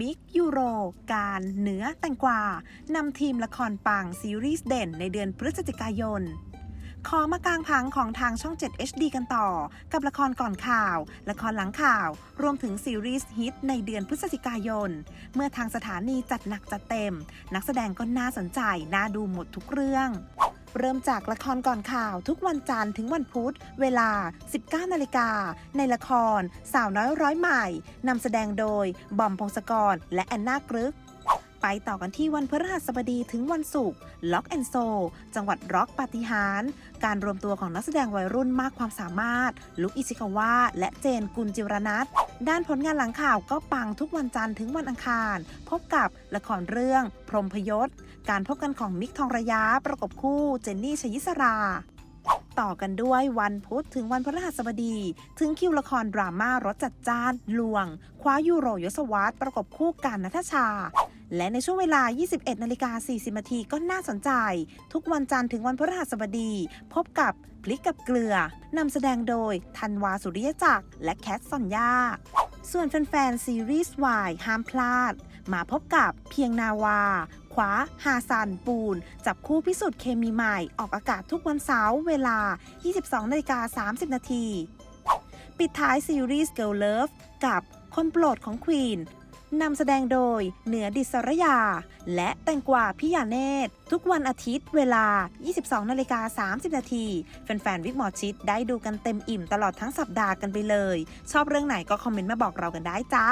มิกยูโร การเหนือแตงกวานำทีมละครปังซีรีส์เด่นในเดือนพฤศจิกายน ขอมากลางพังของทางช่อง 7 HD กันต่อ กับละครก่อนข่าว ละครหลังข่าว รวมถึงซีรีส์ฮิตในเดือนพฤศจิกายน เมื่อทางสถานีจัดหนักจัดเต็ม นักแสดงก็น่าสนใจ น่าดูหมดทุกเรื่อง เริ่มจากละครก่อนข่าวทุกวันจันทร์ถึงวันพุธ เวลา 19 นาฬิกา ในละคร สาวน้อยร้อยใหม่นำแสดงโดย บอมพงศกร และแอนนากรึก ไปต่อกันที่วันพฤหัสบดีถึงวันศุกร์ล็อกแอนโซจังหวัดร็อกปาฏิหาริย์การรวมตัวของนักแสดงวัยรุ่นมากความสามารถ ลุกอิชิคาวะและเจนกุลจิรนัท ด้านผลงานหลังข่าวก็ปังทุกวันจันทร์ถึงวันอังคาร พบกับละครเรื่อง พรมพยศ การพบกันของมิกทองระยะประกบคู่เจนนี่ชยิสรา ต่อกันด้วยวันพุธถึงวันพฤหัสบดี ถึงคิวละครดราม่ารสจัดจ้านลวง คว้ายูโรยศวรรษประกบคู่กันนัทชา และในช่วงเวลา 21นาฬิกา40นาทีก็น่าสนใจ ทุกวันจันทร์ถึงวันพฤหัสบดี พบกับพลิกกับเกลือนำแสดงโดยธันวาสุริยจักรและแคทซอนยาส่วนแฟนๆซีรีส์วายห้ามพลาด มาพบกับเพียงนาวา ขวาฮาซันปูน จับคู่พิสูจน์เคมีใหม่ ออกอากาศทุกวันเสาร์เวลา 22นาฬิกา30นาทีปิดท้ายซีรีส์ Girl Love กับคนโปรดของควีน นำแสดงโดยเหนือดิศรยา และแตงกวาพิยาเนตทุกวันอาทิตย์เวลา 22นาฬิกา30 นาทีแฟนๆ วิกหมอชิดได้ดูกันเต็มอิ่มตลอดทั้งสัปดาห์กันไปเลย ชอบเรื่องไหนก็คอมเมนต์มาบอกเรากันได้จ้า